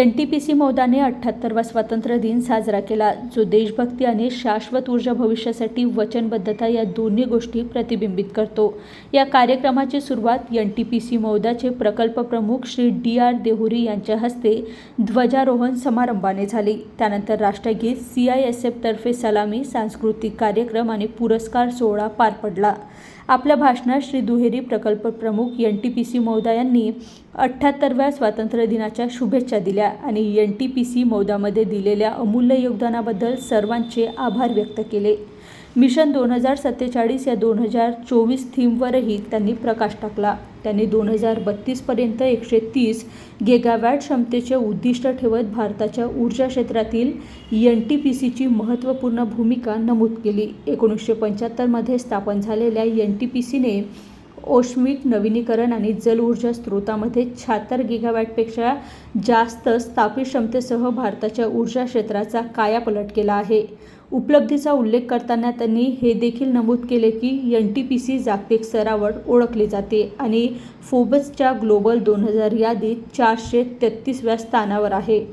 N T P C मौदाने अठ्ठ्याहत्तरवा स्वातंत्र्य दिन साजरा केला. जो देशभक्ती आणि शाश्वत ऊर्जा भविष्यासाठी वचनबद्धता या दोन्ही गोष्टी प्रतिबिंबित करतो. या कार्यक्रमाची सुरुवात एन टी पी सी मौदाचे प्रकल्प प्रमुख श्री डी आर देहुरी यांच्या हस्ते ध्वजारोहण समारंभाने झाली. त्यानंतर राष्ट्रगीत सी आय एस एफतर्फे सलामी सांस्कृतिक कार्यक्रम आणि पुरस्कार सोहळा पार पडला. आपल्या भाषणात श्री दुहेरी प्रकल्प प्रमुख N T P C Mouda यांनी अठ्ठ्याहत्तरव्या स्वातंत्र्य दिनाच्या शुभेच्छा दिल्या. आणि एन टी पी सी मौदामध्ये दिलेल्या अमूल्य योगदानाबद्दल सर्वांचे आभार व्यक्त केले. मिशन दोन हजार सत्तेचाळीस या दोन हजार चोवीस थीमवरही त्यांनी प्रकाश टाकला. त्यांनी दोन हजार बत्तीसपर्यंत एकशे तीस गेगावॅट क्षमतेचे उद्दिष्ट ठेवत भारताच्या ऊर्जा क्षेत्रातील एन टी पी सीची महत्त्वपूर्ण भूमिका नमूद केली. एकोणीसशे पंच्याहत्तरमध्ये स्थापन झालेल्या एन टी पी सीने ओष्मिक नवीनीकरण आणि जल ऊर्जा स्रोतामध्ये शहात्तर गिगावॅटपेक्षा जास्त स्थापित क्षमतेसह भारताच्या ऊर्जा क्षेत्राचा कायापलट केला आहे. उपलब्धीचा उल्लेख करताना त्यांनी हे देखील नमूद केले की एन टी पी सी जागतिक स्तरावर ओळखली जाते आणि फोबसच्या ग्लोबल दोन हजार यादीत चारशे तेहतीसव्या स्थानावर आहे.